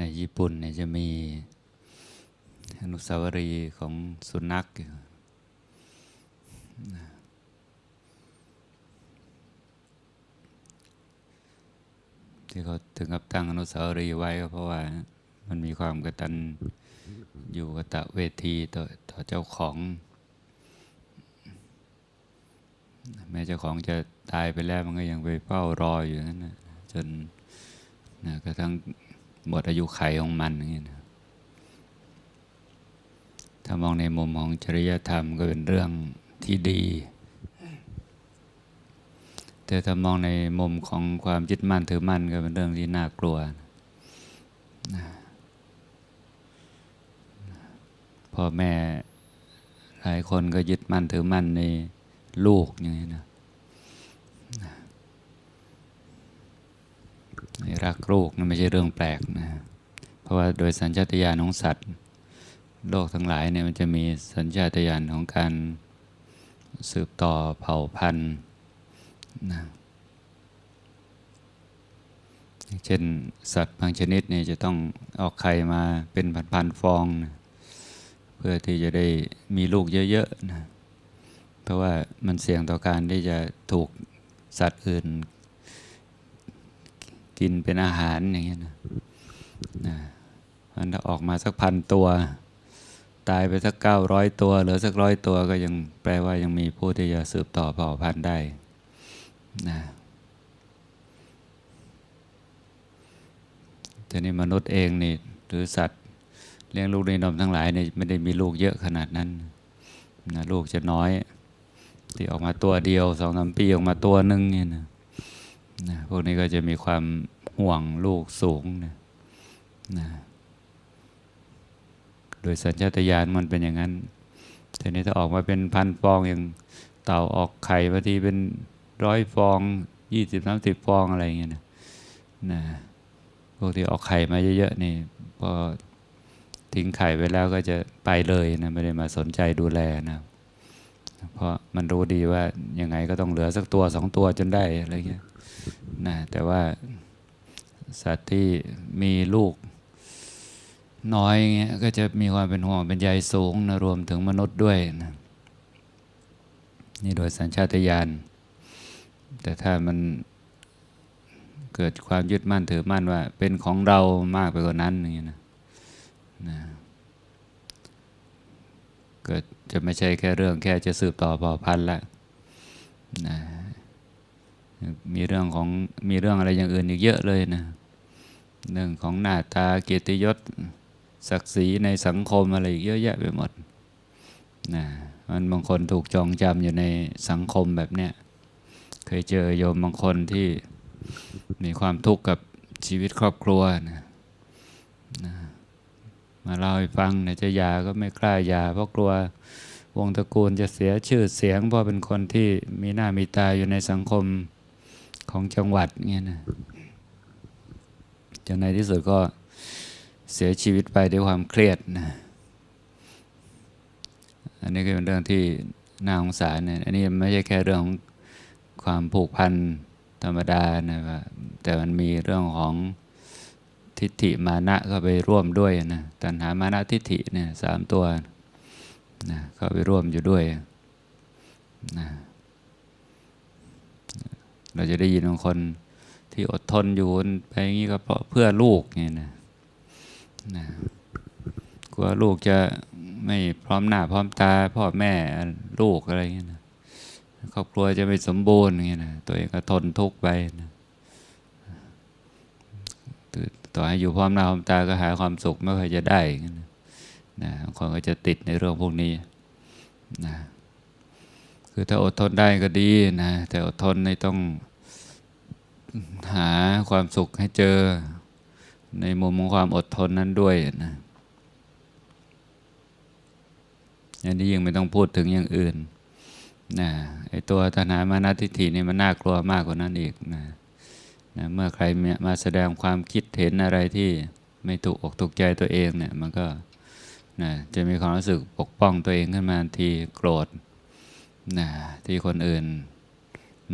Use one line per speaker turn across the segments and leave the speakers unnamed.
ในญี่ปุ่นเนี่ยจะมีอนุสาวรีย์ของสุนัขอยู่ที่เขาถึงกับตั้งอนุสาวรีย์ไว้ก็เพราะว่ามันมีความกตัญอยู่กตะเวทีต่อต่อเจ้าของ แม้เจ้าของจะตายไปแล้วมันก็ยังไปเฝ้ารออยู่นั่นนะจนนะกระทั่ง หมดอายุไขของมันอย่างนี้นะถ้ามองในมุมของจริยธรรมก็เป็นเรื่องที่ดี แต่ถ้ามองในมุมของความยึดมั่นถือมั่นก็เป็นเรื่องที่น่ากลัวนะพ่อแม่หลายคนก็ยึดมั่นถือมั่นในลูกอย่างนี้นะ รักลูกนั่นไม่ใช่เรื่องแปลกนะ เพราะว่าโดยสัญชาตญาณของสัตว์ โลกทั้งหลายเนี่ยมันจะมีสัญชาตญาณของการสืบต่อเผ่าพันธุ์นะเช่นสัตว์บางชนิดเนี่ยจะต้องออกไข่มาเป็นพันๆฟองนะเพื่อที่จะได้มีลูกเยอะๆนะเพราะว่ามันเสี่ยงต่อการที่จะถูกสัตว์อื่น กินเป็นอาหารอย่างเงี้ยนะนะมันถ้าออกมาสักพันตัว ตายไปสักเก้าร้อยตัวเหลือสักร้อยตัวก็ยังแปลว่ายังมีผู้ที่จะสืบต่อเผ่าพันธุ์ได้นะแต่นี่มนุษย์เองนี่หรือสัตว์เลี้ยงลูกในนมทั้งหลายเนี่ยไม่ได้มีลูกเยอะขนาดนั้นนะลูกจะน้อย ที่ออกมาตัวเดียวสองสามปีออกมาตัวหนึ่งเนี่ยนะ นะพวกนี้ก็จะมีความห่วงลูกสูงนะนะโดยสัญชาตญาณมันเป็นอย่างนั้นแต่นี้ถ้าออกมาเป็นพันฟองอย่างเต่าออกไข่บางทีเป็นร้อยฟองยี่สิบสามสิบฟองอะไรเงี้ยนะนะพวกที่ออกไข่มาเยอะๆนี่พอทิ้งไข่ไว้แล้วก็จะไปเลยนะไม่ได้มาสนใจดูแลนะเพราะมันรู้ดีว่ายังไงก็ต้องเหลือสักตัวสองตัวจนได้อะไรเงี้ย นะแต่ว่าสัตว์ที่มีลูกน้อยเงี้ยก็จะมีความเป็นห่วงเป็นใยสูงนะรวมถึงมนุษย์ด้วยนะนี่โดยสัญชาตญาณแต่ถ้ามันเกิดความยึดมั่นถือมั่นว่า เป็นของเรามากไปกว่านั้นอย่างเงี้ยนะนะเกิดจะไม่ใช่แค่เรื่องแค่จะสืบต่อเผ่าพันธุ์ละนะ มีเรื่องของมีเรื่องอะไรอย่างอื่นอีกเยอะเลยนะเรื่องของหน้าตาเกียรติยศศักดิ์ศรีในสังคมอะไรอีกเยอะแยะไปหมดนะมันบางคนถูกจองจำอยู่ในสังคมแบบเนี้ยเคยเจอโยมบางคนที่มีความทุกข์กับชีวิตครอบครัวนะนะมาเล่าให้ฟังนี่ยจะยาก็ไม่กล้ายาเพราะกลัววงตระกูลจะเสียชื่อเสียงเพราะเป็นคนที่มีหน้ามีตาอยู่ในสังคม ของจังหวัดเงี้ยนะจนในที่สุดก็เสียชีวิตไปด้วยความเครียดนะ อันนี้ก็เป็นเรื่องที่น่าสงสารเนี่ยอันนี้ไม่ใช่แค่เรื่องของความผูกพันธรรมดานะแต่มันมีเรื่องของทิฏฐิมานะก็ไปร่วมด้วยนะตัณหามานะทิฏฐิเนี่ยสามตัวนะก็ไปร่วมอยู่ด้วยนะ เราจะได้ยินบางคนที่อดทนอยู่ไปอย่างนี้ก็เพราะเพื่อลูกเนี่ยนะนะกลัวลูกจะไม่พร้อมหน้าพร้อมตา พ่อแม่ลูกอะไรอย่างเงี้ยนะครอบครัวจะไม่สมบูรณ์อย่างเงี้ยนะตัวเองก็ทนทุกข์ไปนะต่อให้อยู่พร้อมหน้าพร้อมตาก็หาความสุขไม่ค่อยจะได้นะนะบางคนก็จะติดในเรื่องพวกนี้นะคือถ้าอดทนได้ก็ดีนะแต่อดทนในต้อง หาความสุขให้เจอในมุมของความอดทนนั้นด้วยนะอันนี้ยังไม่ต้องพูดถึงอย่างอื่นนะไอตัวตัณหามานาทิฏฐินี่มันน่ากลัวมากกว่านั้นอีกนะนะเมื่อใครมาแสดงความคิดเห็นอะไรที่ไม่ถูกอกถูกใจตัวเองเนี่ยมันก็นะจะมีความรู้สึกปกป้องตัวเองขึ้นมาทีโกรธนะที่คนอื่น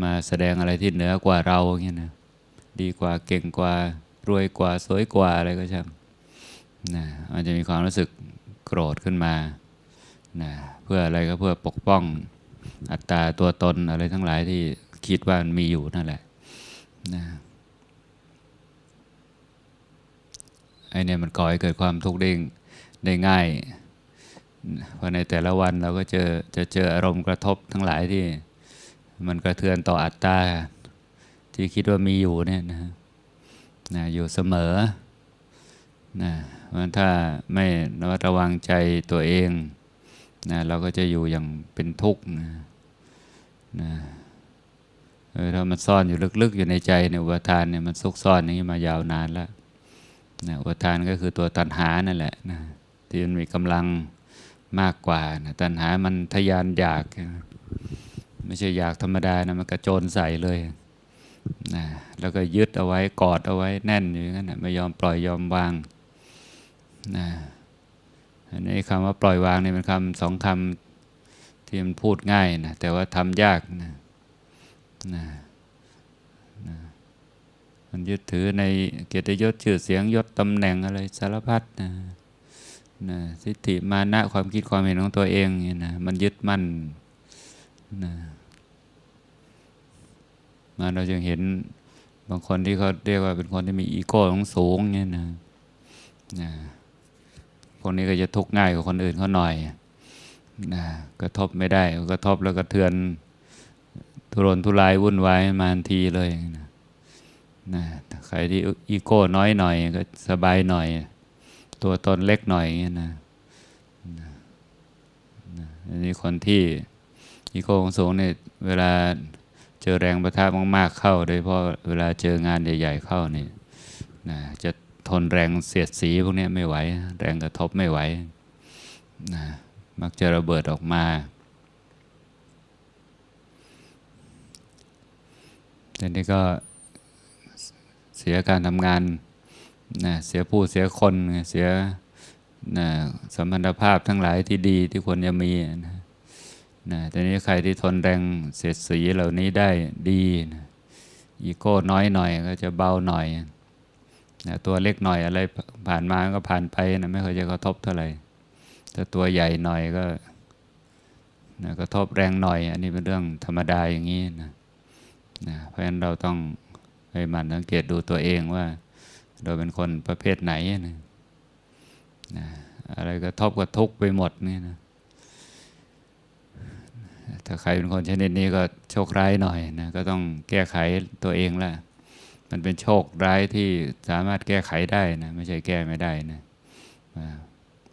มาแสดงอะไรที่เหนือกว่าเราเงี้ยนะดีกว่าเก่งกว่ารวยกว่าสวยกว่าอะไรก็ช่างนะมันจะมีความรู้สึกโกรธขึ้นมานะเพื่ออะไรก็เพื่อปกป้องอัตตาตัวตนอะไรทั้งหลายที่คิดว่ามันมีอยู่นั่นแหละนะไอเนี่ยมันก่อให้เกิดความทุกข์ได้ได้ง่ายเพราะในแต่ละวันเราก็เจอจะเจออารมณ์กระทบทั้งหลายที่ มันกระเทือนต่ออัตตาที่คิดว่ามีอยู่เนี่ยนะนะอยู่เสมอนะมันถ้าไม่ระมัดระวังใจตัวเองนะเราก็จะอยู่อย่างเป็นทุกข์นะนะเออถ้ามันซ่อนอยู่ลึกๆอยู่ในใจเนี่ยอุปทานเนี่ยมันซุกซ่อนอย่างนี้มายาวนานแล้วนะอุปทานก็คือตัวตัณหานั่นแหละนะที่มันมีกำลังมากกว่านะตัณหามันทะยานอยากนะ ไม่ใช่อยากธรรมดานะมันกระโจนใส่เลยนะแล้วก็ยึดเอาไว้กอดเอาไว้แน่นอยู่างนั้นนะไม่ยอมปล่อยยอมวางนะอันนี้คำว่าปล่อยวางนี่เป็นคำสองคำที่มันพูดง่ายนะแต่ว่าทำยากนะนะนะมันยึดถือในเกียรติยศชื่อเสียงยศตำแหน่งอะไรสารพัดนะนะสิทธิมานะความคิดความเห็นของตัวเองเนี่ยนะมันยึดมั่น นะมาเราจึงเห็นบางคนที่เขาเรียกว่าเป็นคนที่มีอีโก้ของสูงเนี่ยนะนะพวกนี้ก็จะทุกข์ง่ายกว่าคนอื่นเขาหน่อยนะกระทบไม่ได้กระทบแล้วก็เทือน ทุรนทุรายวุ่นวายมาทันทีเลยนะนะใครที่อีโก้น้อยหน่อย ก็สบายหน่อย ตัวตนเล็กหน่อยอย่างเงี้ยนะนะนะอันนี้คนที่ อีโก้ของสูงเนี่ยเวลาเจอแรงประทะมากๆเข้า โดยเฉพาะเวลาเจองานใหญ่ ๆ เข้านี่นะจะทนแรงเสียดสีพวกนี้ไม่ไหว แรงกระทบไม่ไหวนะมักจะระเบิดออกมาแต่นี่ก็เสียการทำงานนะเสียผู้เสียคนเสียนะสัมพันธภาพทั้งหลายที่ดีที่ควรจะมีนะ นะแต่นี้ใครที่ทนแรงเสียดสีเหล่านี้ได้ดีนะอีโก้น้อยหน่อยก็จะเบาหน่อยนะตัวเล็กหน่อยอะไรผ่านมาก็ผ่านไปนะไม่ค่อยจะกระทบเท่าไหร่ถ้าตัวใหญ่หน่อยก็นะกระทบแรงหน่อย อันนี้เป็นเรื่องธรรมดาอย่างนี้นะนะเพราะฉะนั้นเราต้องให้มันสังเกตดูตัวเองว่า เราเป็นคนประเภทไหนนะนะอะไรกระทบกระทุกไปหมดนี่นะ ถ้าใครเป็นคนชนิดนี้ก็โชคร้ายหน่อยนะก็ต้องแก้ไขตัวเองละมันเป็นโชคร้ายที่สามารถแก้ไขได้นะไม่ใช่แก้ไม่ได้นะ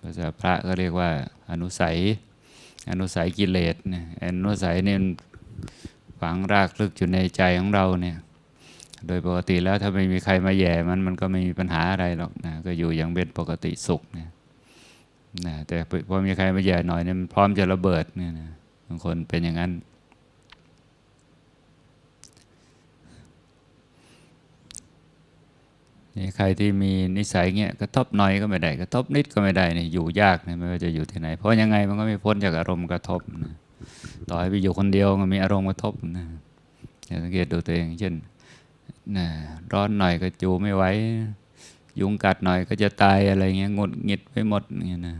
ภาษาพระก็เรียกว่าอนุสัย อนุสัยกิเลสนะอนุสัยเนี่ยฝังรากลึกอยู่ในใจของเราเนี่ยโดยปกติแล้วถ้าไม่มีใครมาแย่มันมันก็ไม่มีปัญหาอะไรหรอกนะก็อยู่อย่างเป็นปกติสุขนะนะแต่พอมีใครมาแย่หน่อยเนี่ยมันพร้อมจะระเบิดเนี่ยนะ บางคนเป็นอย่างนั้น นี่ใครที่มีนิสัยเงี้ยกระทบหน่อยก็ไม่ได้กระทบนิดก็ไม่ได้เนี่ยอยู่ยากนะไม่ว่าจะอยู่ที่ไหน เพราะยังไงมันก็ไม่พ้นจากอารมณ์กระทบนะต่อให้ไปอยู่คนเดียวก็มีอารมณ์กระทบนะอย่าสังเกตดูตัวเองเช่นนะร้อนหน่อยก็จูไม่ไหวยุงกัดหน่อยก็จะตายอะไรเงี้ยงดหงิดไปหมดเงี้ยนะ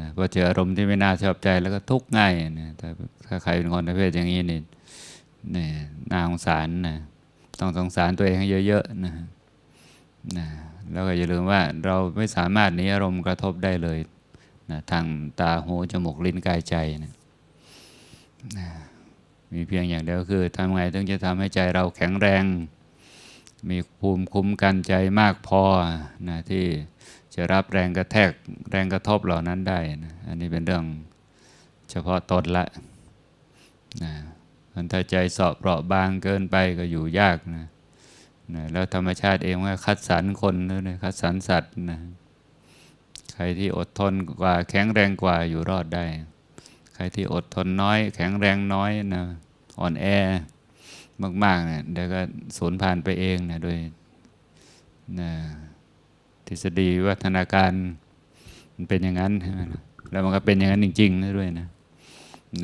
นะพอเจออารมณ์ที่ไม่น่าชอบใจแล้วก็ทุกข์ง่ายนะถ้าถ้าใครเป็นคนประเภทอย่างนี้นี่นี่น่าสงสารนะต้องสงสารตัวเองให้เยอะๆนะนะแล้วก็อย่าลืมว่าเราไม่สามารถหนีอารมณ์กระทบได้เลยนะทางตาหูจมูกลิ้นกายใจนะนะมีเพียงอย่างเดียวคือทำไงถึงจะทำให้ใจเราแข็งแรง มีภูมิคุ้มกันใจมากพอนะที่ จะรับแรงกระแทกแรงกระทบเหล่านั้นได้นะอันนี้เป็นเรื่องเฉพาะตนละนะมันถ้าใจสอบเปราะบางเกินไปก็อยู่ยากนะนะแล้วธรรมชาติเองว่าคัดสรรคนนะคัดสรรสัตว์นะใครที่อดทนกว่าแข็งแรงกว่าอยู่รอดได้ ใครที่อดทนน้อย แข็งแรงน้อยนะอ่อนแอมากๆเนี่ยเดี๋ยวก็สูญผ่านไปเองนะโดยนะ ทฤษฎีวัฒนาการมันเป็นอย่างนั้น แล้วมันก็เป็นอย่างนั้นจริงๆนะด้วยนะ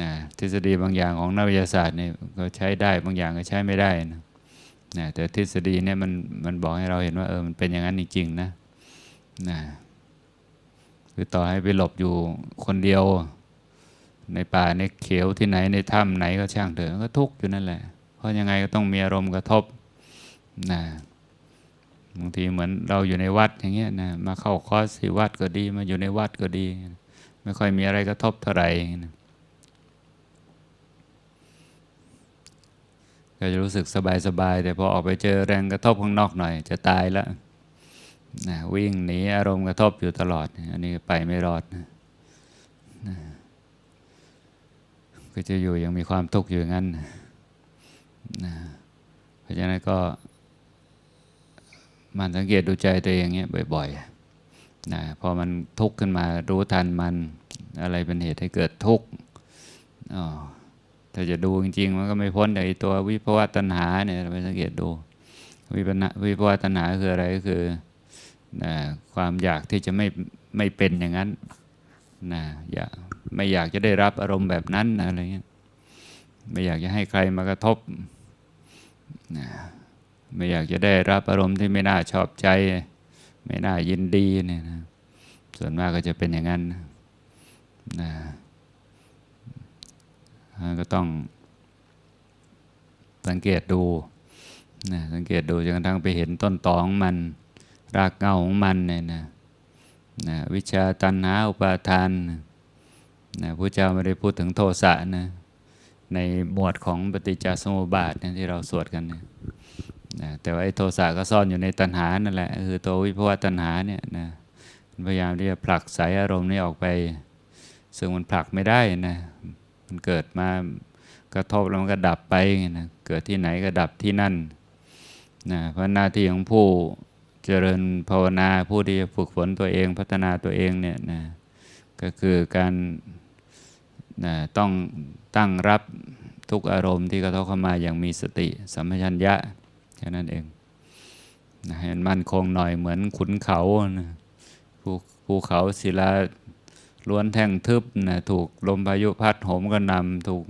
นะทฤษฎีบางอย่างของนักวิทยาศาสตร์เนี่ยก็ใช้ได้บางอย่างก็ใช้ไม่ได้นะนะแต่ทฤษฎีเนี่ยมันมันบอกให้เราเห็นว่าเออมันเป็นอย่างนั้นจริงๆนะนะคือต่อให้ไปหลบอยู่คนเดียว ในป่าในเขียวที่ไหนในถ้ำไหนก็ช่างเถอะก็ทุกข์อยู่นั่นแหละ เพราะยังไงก็ต้องมีอารมณ์กระทบนะ บางทีเหมือนเราอยู่ในวัดอย่างเงี้ยนะมาเข้าคอร์สที่วัดก็ดีมาอยู่ในวัดก็ดี ไม่ค่อยมีอะไรกระทบเท่าไหร่ก็จะรู้สึกสบายๆแต่พอออกไปเจอแรงกระทบข้างนอกหน่อย จะตายล้วนะวิ่งหนีอารมณ์กระทบอยู่ตลอด อันนี้ไปไม่รอดนะนะก็จะอยู่ยังมีความทุกข์อยู่งั้นนะเพราะฉะนั้นก็ มันสังเกตดูใจตัวเองเงี้ยบ่อยๆนะพอมันทุกข์ขึ้นมารู้ทันมันอะไรเป็นเหตุให้เกิดทุกข์อ๋อถ้าจะดูจริงๆ มันก็ไม่พ้นจากไอ้ตัววิภวตัณหาเนี่ยไปสังเกตดู วิปนะวิภวตัณหาคืออะไรก็คือนะความอยากที่จะไม่ไม่เป็นอย่างนั้นนะอยากไม่อยากจะได้รับอารมณ์แบบนั้นอะไรเงี้ยไม่อยากจะให้ใครมากระทบนะ ไม่อยากจะได้รับอารมณ์ที่ไม่น่าชอบใจ ไม่น่ายินดีเนี่ยนะส่วนมากก็จะเป็นอย่างนั้นนะก็ต้องสังเกตดูนะสังเกตดูจนกระทั่งไปเห็นต้นตอของมัน รากเงาของมันเนี่ยนะนะวิชาตันหาอุปาทานนะพระเจ้าไม่ได้พูดถึงโทสะนะในหมวดของปฏิจจสมุปบาทนะที่เราสวดกันเนี่ย นะแต่ว่าไอ้โทสะก็ซ่อนอยู่ในตัณหานั่นแหละคือตัววิภวตัณหาเนี่ยนะพยายามที่จะผลักสายอารมณ์นี้ออกไป ซึ่งมันผลักไม่ได้นะมันเกิดมากระทบแล้วมันก็ดับไปนะเกิดที่ไหนก็ดับที่นั่นนะเพราะหน้าที่ของผู้เจริญภาวนาผู้ที่จะฝึกฝนตัวเองพัฒนาตัวเองเนี่ยนะก็คือการนะต้องตั้งรับทุกอารมณ์ที่กระทบเข้ามาอย่างมีสติสัมปชัญญะ แค่นั้นเองนะให้มันมั่นคงหน่อยเหมือนขุนเขานะภูภูเขาศิลาล้วนแท่งทึบนะถูกลมพายุพัดโหมกระนำถูก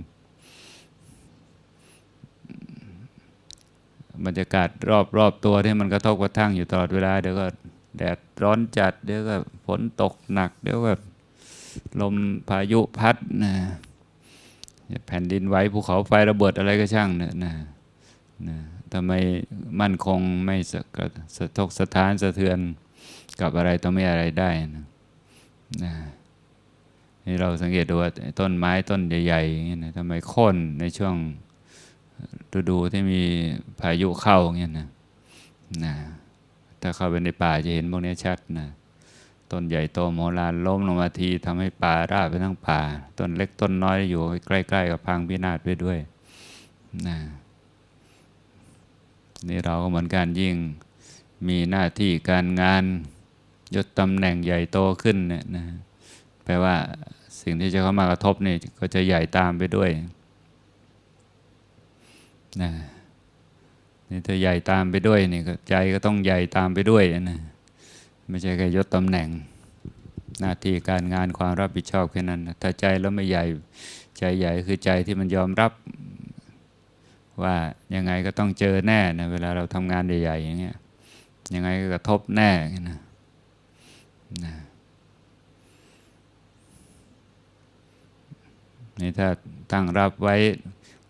บรรยากาศรอบรอบตัวที่มันกระทบกระทั่งอยู่ตลอดเวลาเดี๋ยวก็แดดร้อนจัด เดี๋ยวก็ฝนตกหนัก เดี๋ยวก็ลมพายุพัดนะแผ่นดินไหวภูเขาไฟระเบิดอะไรก็ช่างเนี่ยนะนะ ทำไมมั่นคงไม่สะสะทกสะท้านสะเทือนกับอะไรต้องไม่อะไรได้นะนี่เราสังเกตดูว่าต้นไม้ต้นใหญ่ๆอย่างนี้นะทำไมโค่นในช่วงฤดูที่มีพายุเข้าอย่างนี้นะนะถ้าเข้าไปในป่าจะเห็นพวกนี้ชัดนะต้นใหญ่โตโมลานล้มลงมาทีทำให้ป่าราบไปทั้งป่า ต้นเล็กต้นน้อยอยู่ใกล้ ๆ กับพังพินาศไปด้วยนะ นี่เราก็เหมือนกันยิ่งมีหน้าที่การงานยศตำแหน่งใหญ่โตขึ้นเนี่ยนะแปลว่าสิ่งที่จะเข้ามากระทบนี่ก็จะใหญ่ตามไปด้วยนะนี่ถ้าใหญ่ตามไปด้วยนี่ก็ใจก็ต้องใหญ่ตามไปด้วยนะไม่ใช่แค่ยศตำแหน่ง หน้าที่การงานความรับผิดชอบแค่นั้นนะถ้าใจแล้วไม่ใหญ่ใจใหญ่คือใจที่มันยอมรับ ว่ายังไงก็ต้องเจอแน่นะเวลาเราทำงานใหญ่ๆอย่างเงี้ยยังไงก็กระทบแน่นะนะนี่ถ้าตั้งรับไว้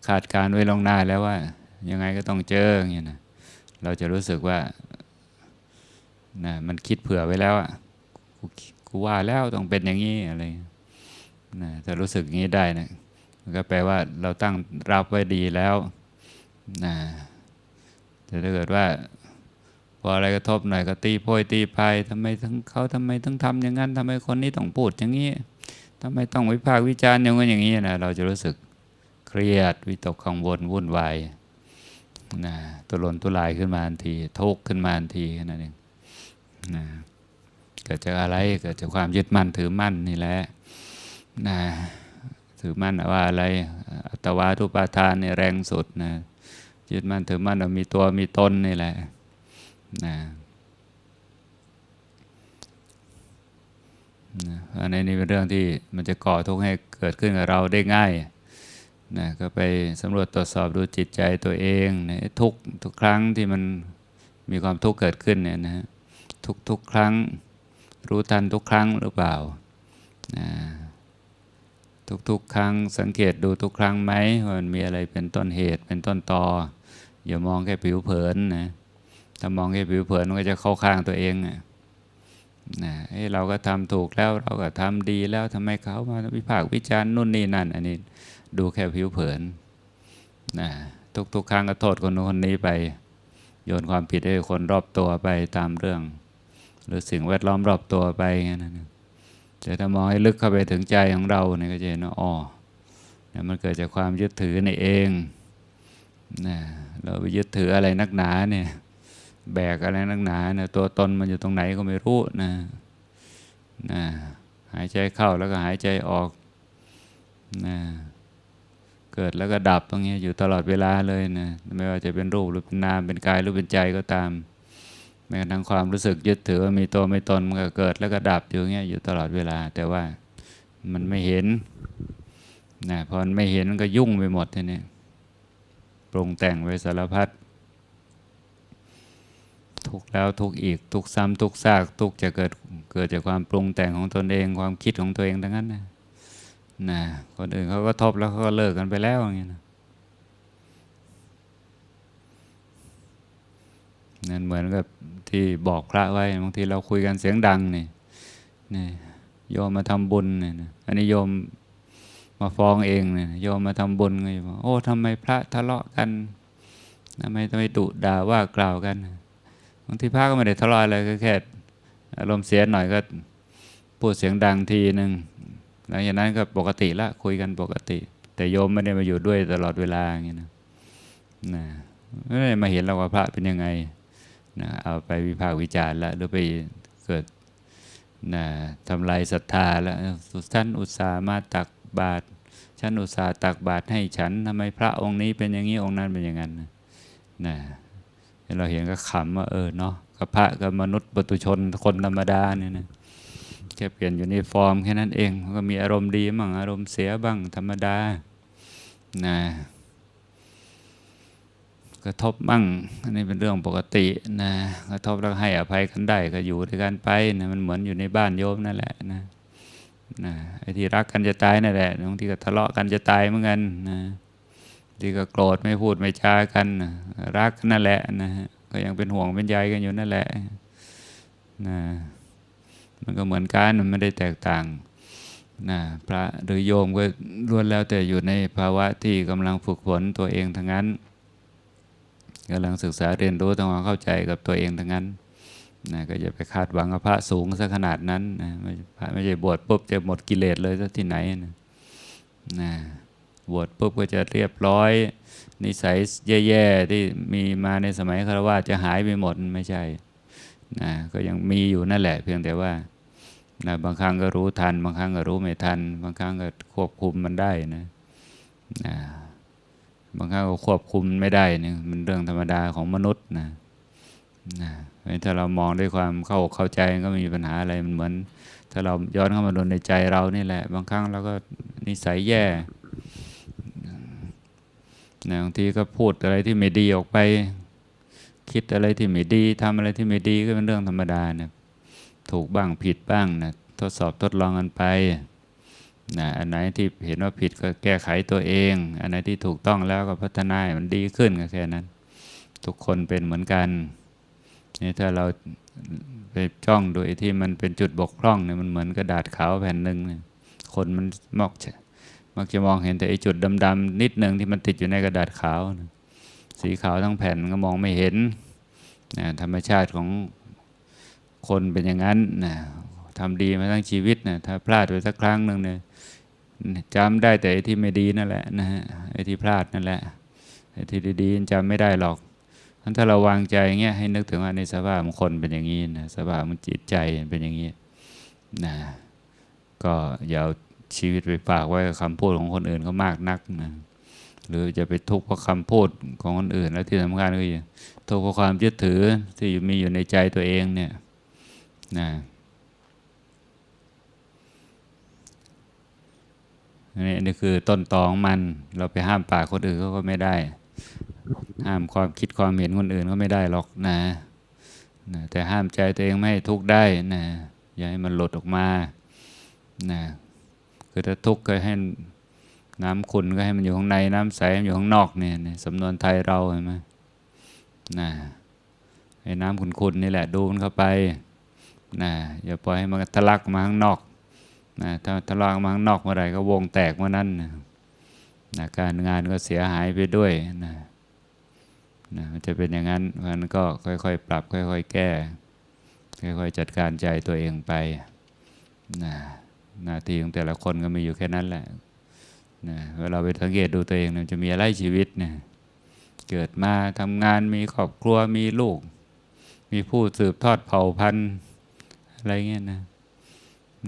ขาดการไว้ลงหน้าแล้วว่า ยังไงก็ต้องเจออย่างเงี้ยนะเราจะรู้สึกว่านะมันคิดเผื่อไว้แล้วอะกูว่าแล้วต้องเป็นอย่างนี้อะไรนะถ้ารู้สึกอย่างนี้ได้นะก็แปลว่าเราตั้งรับไว้ดีแล้ว นะแต่ถ้าเกิดว่าพออะไรกระทบหน่อยก็ตีโพยตีพายทำไมทั้งเขาทำไมต้องทำอย่างนั้นทำไมคนนี้ต้องพูดอย่างนี้ทำไมต้องวิพากษ์วิจารณ์อย่างนั้นอย่างนี้นะเราจะรู้สึกเครียดวิตกกังวลวุ่นวายนะตุลนตุลายขึ้นมาทันทีทุกข์ขึ้นมาทันทีนั่นเองนะเกิดจากอะไรเกิดจากความยึดมั่นถือมั่นนี่แหละนะถือมั่นว่าอะไรอัตวาทุปาทานเนี่ยแรงสุดนะ ยึดมั่นถือมั่นว่ามีตัวมีตนนี่แหละนะอันนี้เป็นเรื่องที่มันจะก่อทุกข์ให้เกิดขึ้นกับเราได้ง่ายนะก็ไปสำรวจตรวจสอบดูจิตใจตัวเองนะทุกทุกครั้งที่มันมีความทุกข์เกิดขึ้นเนี่ยนะทุกทุกครั้งรู้ทันทุกครั้งหรือเปล่านะทุกๆครั้งสังเกตดูทุกครั้งไหมว่ามันมีอะไรเป็นต้นเหตุเป็นต้นตอ อย่ามองแค่ผิวเผินนะถ้ามองแค่ผิวเผินมันก็จะเข้าข้างตัวเองนะเอ้เราก็ทำถูกแล้วเราก็ทำดีแล้วทำไมเขามาวิพากษ์วิจารณ์นู่นนี่นั่น อันนี้ดูแค่ผิวเผินนะทุกๆครั้งก็โทษคนนู้นคนนี้ไป โยนความผิดให้คนรอบตัวไปตามเรื่อง หรือสิ่งแวดล้อมรอบตัวไปงั้นนะแต่ถ้ามองให้ลึกเข้าไปถึงใจของเราเนี่ยก็จะเห็นว่าอ๋อเนี่ยมันเกิดจากความยึดถือในเอง นะเราไปยึดถืออะไรนักหนาเนี่ยแบกอะไรนักหนาเนี่ยตัวตนมันอยู่ตรงไหนก็ไม่รู้นะนะหายใจเข้าแล้วก็หายใจออกนะเกิดแล้วก็ดับตรงนี้อยู่ตลอดเวลาเลยนะไม่ว่าจะเป็นรูปหรือเป็นนามเป็นกายหรือเป็นใจก็ตามแม้กระทั่งความรู้สึกยึดถือว่ามีตัวไม่ตนมันก็เกิดแล้วก็ดับอยู่เงี้ยอยู่ตลอดเวลา แต่ว่ามันไม่เห็นนะพอมันไม่เห็นมันก็ยุ่งไปหมดทีนี้ ปรุงแต่งไว้สารพัดทุกแล้วทุกอีกทุกซ้ำทุกซากทุกจะเกิดเกิดจากความปรุงแต่งของตนเองความคิดของตัวเองทั้งนั้นนะนะคนอื่นเขาก็ทบแล้วเขาก็เลิกกันไปแล้วอย่างเงี้ยนะนั่นเหมือนกับที่บอกพระไว้บางทีเราคุยกันเสียงดังนี่นี่โยมมาทำบุญเนี่ยอันนี้โยม มาฟ้องเองเนี่ยโยมมาทำบุญไงบอกโอ้ทำไมพระทะเลาะกันทำไมทำไมดุด่าว่ากล่าวกันบางทีพระก็ไม่ได้ทะเลาะอะไรก็แค่อารมณ์เสียหน่อยก็พูดเสียงดังทีหนึ่งหลังจากนั้นก็ปกติละคุยกันปกติ แต่โยมไม่ได้มาอยู่ด้วยตลอดเวลาอย่างนี้นะนะไม่ได้มาเห็นเราว่าพระเป็นยังไงนะเอาไปวิพากษ์วิจารณ์ล้วหรือไปเกิดนะทำลายศรัทธาแล้วท่านอุตส่าห์มาตัก บาตรฉันอุตส่าห์ตักบาตรให้ฉันทำไมพระองค์นี้เป็นอย่างนี้องค์นั้นเป็นอย่างนั้นนะนะเราเห็นก็ขำว่าเออเนาะกับพระกับมนุษย์ปุถุชนคนธรรมดาเนี่ยนะแค่เปลี่ยนอยู่ในฟอร์มแค่นั้นเองก็มีอารมณ์ดีบ้างอารมณ์เสียบ้างธรรมดานะกระทบบ้างอันนี้เป็นเรื่องปกตินะกระทบแล้วให้อภัยกันได้ก็อยู่ด้วยกันไปนะมันเหมือนอยู่ในบ้านโยมนั่นแหละนะ นะไอ้ที่รักกันจะตายนั่นแหละบางทีก็ทะเลาะกันจะตายเหมือนกันนะที่ก็โกรธไม่พูดไม่จากันนะรักนั่นแหละนะก็ยังเป็นห่วงเป็นใยกันอยู่นั่นแหละนะมันก็เหมือนกันมันไม่ได้แตกต่างนะพระหรือโยมก็ล้วนแล้วแต่อยู่ในภาวะที่กำลังฝึกฝนตัวเองทั้งนั้นกำลังศึกษาเรียนรู้ทำความเข้าใจกับตัวเองทั้งนั้น นะก็อย่าไปคาดหวังกับพระสูงซะขนาดนั้นนะไม่พระไม่ใช่บวชปุ๊บจะหมดกิเลสเลยซะที่ไหนนะนะบวชปุ๊บก็จะเรียบร้อย นิสัยแย่ๆที่มีมาในสมัยคารวะจะหายไปหมดไม่ใช่นะก็ยังมีอยู่นั่นแหละ เพียงแต่ว่านะบางครั้งก็รู้ทัน บางครั้งก็รู้ไม่ทัน บางครั้งก็ควบคุมมันได้นะนะบางครั้งก็ควบคุมไม่ได้นี่มันเรื่องธรรมดาของมนุษย์นะนะ ถ้าเรามองด้วยความเข้าอกเข้าใจก็ไม่มีปัญหาอะไรมันเหมือน ถ้าเราย้อนเข้ามาดูในใจเรานี่แหละ บางครั้งเราก็นิสัยแย่นะบางทีก็พูดอะไรที่ไม่ดีออกไป คิดอะไรที่ไม่ดีทำอะไรที่ไม่ดีก็เป็นเรื่องธรรมดานะถูกบ้างผิดบ้างนะทดสอบทดลองกันไปนะอันไหนที่เห็นว่าผิดก็แก้ไขตัวเอง อันไหนที่ถูกต้องแล้วก็พัฒนาให้มันดีขึ้นก็แค่นั้น ทุกคนเป็นเหมือนกัน นี่ถ้าเราไปจ้องโดยที่มันเป็นจุดบกพร่องเนี่ยมันเหมือนกระดาษขาวแผ่นหนึ่งเนี่ยคนมันมอกมักจะมองเห็นแต่ไอ้จุดดำๆนิดหนึ่งที่มันติดอยู่ในกระดาษขาวนะสีขาวทั้งแผ่นก็มองไม่เห็นนะธรรมชาติของคนเป็นอย่างนั้นนะทำดีมาทั้งชีวิตนะถ้าพลาดไปสักครั้งหนึ่งเนี่ยจำได้แต่ไอ้ที่ไม่ดีนั่นแหละนะฮะไอ้ที่พลาดนั่นแหละไอ้ที่ดีๆจำไม่ได้หรอก ถ้าเราวางใจเงี้ยให้นึกถึงว่าในสภาพของคนเป็นอย่างนี้นะสภาพมันจิตใจเป็นอย่างนี้นะก็อย่าเอาชีวิตไปฝากไว้กับคำพูดของคนอื่นเขามากนักนะหรือจะไปทุกข์เพราะคำพูดของคนอื่น แล้วที่สำคัญก็คือทุกข์เพราะความยึดถือที่มีอยู่ในใจตัวเองเนี่ยนะนี่นี่คือต้นตอของมัน เราไปห้ามปากคนอื่นเขาก็ไม่ได้ ห้ามความคิดความเห็นคนอื่นก็ไม่ได้หรอกนะนะแต่ห้ามใจตัวเองไม่ให้ทุกข์ได้นะอย่าให้มันหลุดออกมานะคือถ้าทุกข์ก็ให้น้ำขุ่นก็ให้มันอยู่ข้างในน้ำใสมันอยู่ข้างนอกเนี่ยในสำนวนไทยเราเห็นไหมนะไอ้น้ำขุ่นๆนี่แหละดูมันเข้าไปนะอย่าปล่อยให้มันทะลักมาข้างนอกนะถ้าทะลักมาข้างนอกเมื่อไหร่ก็วงแตกเมื่อนั้นนะนะการงานก็เสียหายไปด้วยนะ นะมันจะเป็นอย่างนั้นเพราะนั้นก็ค่อยๆ ปรับ ค่อย ๆ แก้ ค่อยๆ จัดการใจตัวเองไปนะหน้าที่ของแต่ละคนก็มีอยู่แค่นั้นแหละนะเวลาไปสังเกตดูตัวเองมันจะมีอะไรชีวิตเนี่ยเกิดมาทำงานมีครอบครัวมีลูก มีผู้สืบทอดเผ่าพันธุ์อะไรเงี้ยนะ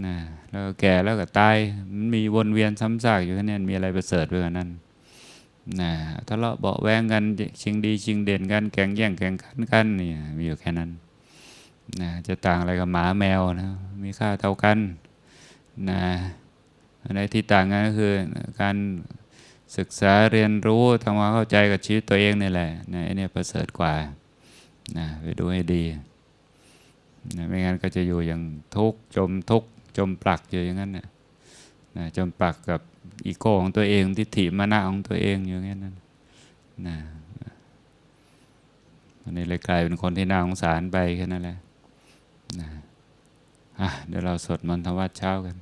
นะแล้วแก่แล้วก็ตายมันมีวนเวียนซ้ำซากอยู่แค่นี้มีอะไรประเสริฐไปกว่านั้น นะทะเลาะเบาแวงกันชิงดีชิงเด่นกันแข่งแย่งแข่งขันกันนี่มีอยู่แค่นั้นนะจะต่างอะไรกับหมาแมวนะมีค่าเท่ากันนะอะไรที่ต่างกันก็คือการศึกษาเรียนรู้ทำความเข้าใจกับชีวิตตัวเองนี่แหละนะไอ้เนี่ยประเสริฐกว่านะไปดูให้ดีนะไม่งั้นก็จะอยู่อย่างทุกข์จมทุกข์จมปลักอยู่อย่างนั้นนะนะจมปลักกับ อีโก้ของตัวเองทิฏฐิมานะของตัวเองอยู่อย่างนั้นนะนะอันนี้เลยกลายเป็นคนที่น่าสงสารไปแค่นั้นแหละนะอะเดี๋ยวเราสวดมนต์ทำวัดเช้ากัน